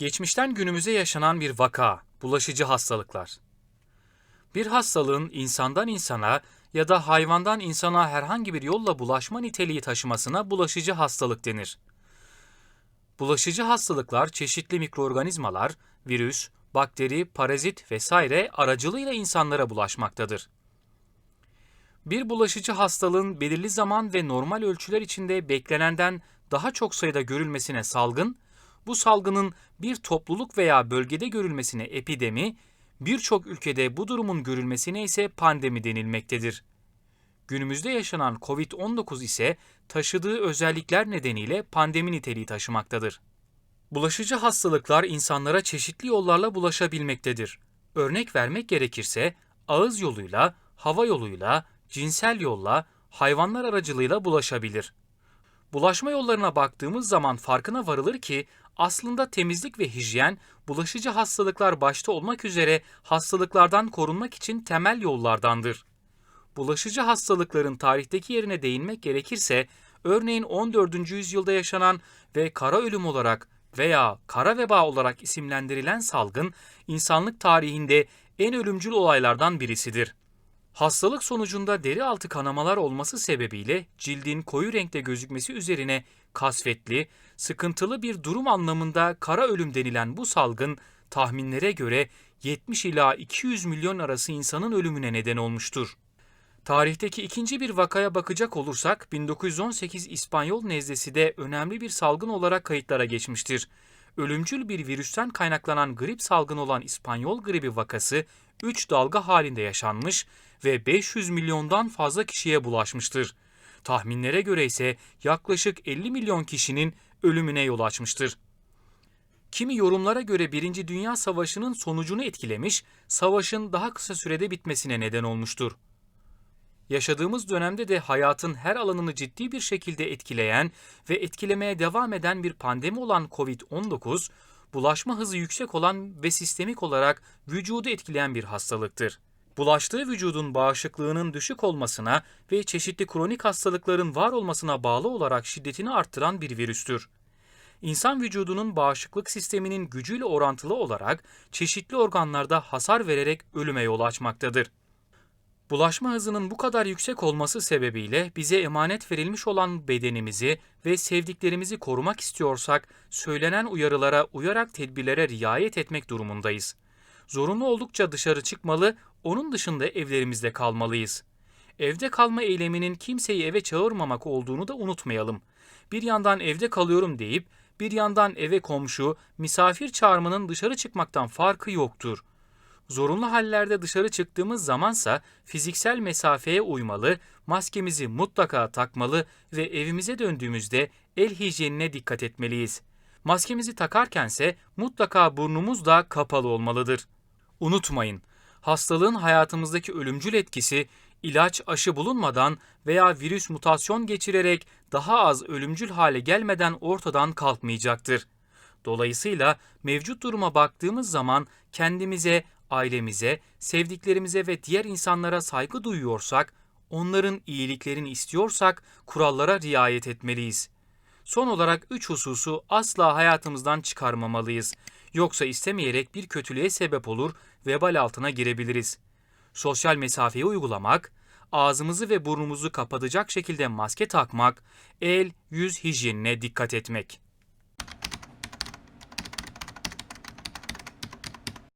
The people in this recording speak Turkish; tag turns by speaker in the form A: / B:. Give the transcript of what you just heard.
A: Geçmişten günümüze yaşanan bir vaka, bulaşıcı hastalıklar. Bir hastalığın insandan insana ya da hayvandan insana herhangi bir yolla bulaşma niteliği taşımasına bulaşıcı hastalık denir. Bulaşıcı hastalıklar çeşitli mikroorganizmalar, virüs, bakteri, parazit vesaire aracılığıyla insanlara bulaşmaktadır. Bir bulaşıcı hastalığın belirli zaman ve normal ölçüler içinde beklenenden daha çok sayıda görülmesine salgın, bu salgının bir topluluk veya bölgede görülmesine epidemi, birçok ülkede bu durumun görülmesine ise pandemi denilmektedir. Günümüzde yaşanan COVID-19 ise taşıdığı özellikler nedeniyle pandemi niteliği taşımaktadır. Bulaşıcı hastalıklar insanlara çeşitli yollarla bulaşabilmektedir. Örnek vermek gerekirse ağız yoluyla, hava yoluyla, cinsel yolla, hayvanlar aracılığıyla bulaşabilir. Bulaşma yollarına baktığımız zaman farkına varılır ki aslında temizlik ve hijyen bulaşıcı hastalıklar başta olmak üzere hastalıklardan korunmak için temel yollardandır. Bulaşıcı hastalıkların tarihteki yerine değinmek gerekirse örneğin 14. yüzyılda yaşanan ve kara ölüm olarak veya kara veba olarak isimlendirilen salgın insanlık tarihinde en ölümcül olaylardan birisidir. Hastalık sonucunda deri altı kanamalar olması sebebiyle cildin koyu renkte gözükmesi üzerine kasvetli, sıkıntılı bir durum anlamında kara ölüm denilen bu salgın tahminlere göre 70 ila 200 milyon arası insanın ölümüne neden olmuştur. Tarihteki ikinci bir vakaya bakacak olursak 1918 İspanyol nezlesi de önemli bir salgın olarak kayıtlara geçmiştir. Ölümcül bir virüsten kaynaklanan grip salgını olan İspanyol gribi vakası 3 dalga halinde yaşanmış ve 500 milyondan fazla kişiye bulaşmıştır. Tahminlere göre ise yaklaşık 50 milyon kişinin ölümüne yol açmıştır. Kimi yorumlara göre Birinci Dünya Savaşı'nın sonucunu etkilemiş, savaşın daha kısa sürede bitmesine neden olmuştur. Yaşadığımız dönemde de hayatın her alanını ciddi bir şekilde etkileyen ve etkilemeye devam eden bir pandemi olan COVID-19, bulaşma hızı yüksek olan ve sistemik olarak vücudu etkileyen bir hastalıktır. Bulaştığı vücudun bağışıklığının düşük olmasına ve çeşitli kronik hastalıkların var olmasına bağlı olarak şiddetini arttıran bir virüstür. İnsan vücudunun bağışıklık sisteminin gücüyle orantılı olarak çeşitli organlarda hasar vererek ölüme yol açmaktadır. Bulaşma hızının bu kadar yüksek olması sebebiyle bize emanet verilmiş olan bedenimizi ve sevdiklerimizi korumak istiyorsak söylenen uyarılara uyarak tedbirlere riayet etmek durumundayız. Zorunlu oldukça dışarı çıkmalı, onun dışında evlerimizde kalmalıyız. Evde kalma eyleminin kimseyi eve çağırmamak olduğunu da unutmayalım. Bir yandan evde kalıyorum deyip bir yandan eve komşu, misafir çağırmanın dışarı çıkmaktan farkı yoktur. Zorunlu hallerde dışarı çıktığımız zamansa fiziksel mesafeye uymalı, maskemizi mutlaka takmalı ve evimize döndüğümüzde el hijyenine dikkat etmeliyiz. Maskemizi takarkense mutlaka burnumuz da kapalı olmalıdır. Unutmayın, hastalığın hayatımızdaki ölümcül etkisi ilaç aşı bulunmadan veya virüs mutasyon geçirerek daha az ölümcül hale gelmeden ortadan kalkmayacaktır. Dolayısıyla mevcut duruma baktığımız zaman kendimize, ailemize, sevdiklerimize ve diğer insanlara saygı duyuyorsak, onların iyiliklerini istiyorsak kurallara riayet etmeliyiz. Son olarak üç hususu asla hayatımızdan çıkarmamalıyız. Yoksa istemeyerek bir kötülüğe sebep olur, vebal altına girebiliriz. Sosyal mesafeyi uygulamak, ağzımızı ve burnumuzu kapatacak şekilde maske takmak, el, yüz hijyenine dikkat etmek.